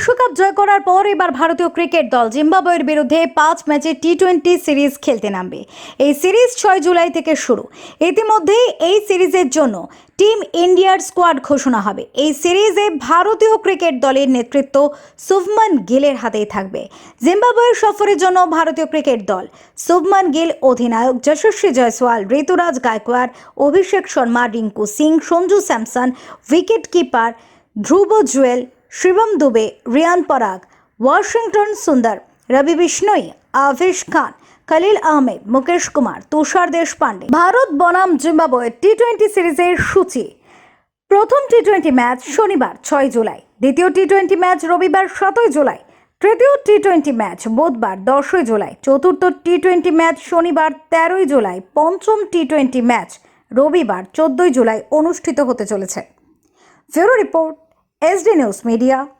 বিশ্বকাপ জয় করার পর এবার ভারতীয় ক্রিকেট দল জিম্বাবুয়ের বিরুদ্ধে পাঁচ ম্যাচে টি টোয়েন্টি সিরিজ খেলতে নামবে। এই সিরিজ ছয় জুলাই থেকে শুরু। ইতিমধ্যেই এই সিরিজের জন্য টিম ইন্ডিয়ার স্কোয়াড ঘোষণা হবে। এই সিরিজে ভারতীয় ক্রিকেট দলের নেতৃত্ব শুভমান গিলের হাতেই থাকবে। জিম্বাবুয়ের সফরের জন্য ভারতীয় ক্রিকেট দল শুভমান গিল, অধিনায়ক Yashasvi Jaiswal, Ruturaj Gaikwad, Abhishek Sharma, Rinku Singh, Sanju Samson wicket keeper Dhruv Jurel Shivam Dube, Riyan Parag, Washington Sundar, রবি বিষ্ণই, আভেশ খান, খলিল আহমেদ, মুকেশ কুমার, তুষার দেশপান্ডে ভারত বনাম জিম্বাবুয়ে টি টোয়েন্টি সিরিজের সূচি। প্রথম টি টোয়েন্টি ম্যাচ শনিবার, ছয় জুলাই। দ্বিতীয় টি টোয়েন্টি ম্যাচ রবিবার, সাতই জুলাই। তৃতীয় টি টোয়েন্টি ম্যাচ বুধবার, দশই জুলাই। চতুর্থ টি টোয়েন্টি ম্যাচ শনিবার, তেরোই জুলাই। পঞ্চম টি টোয়েন্টি ম্যাচ রবিবার, চোদ্দই জুলাই অনুষ্ঠিত হতে চলেছে। Bureau report. SD News Media.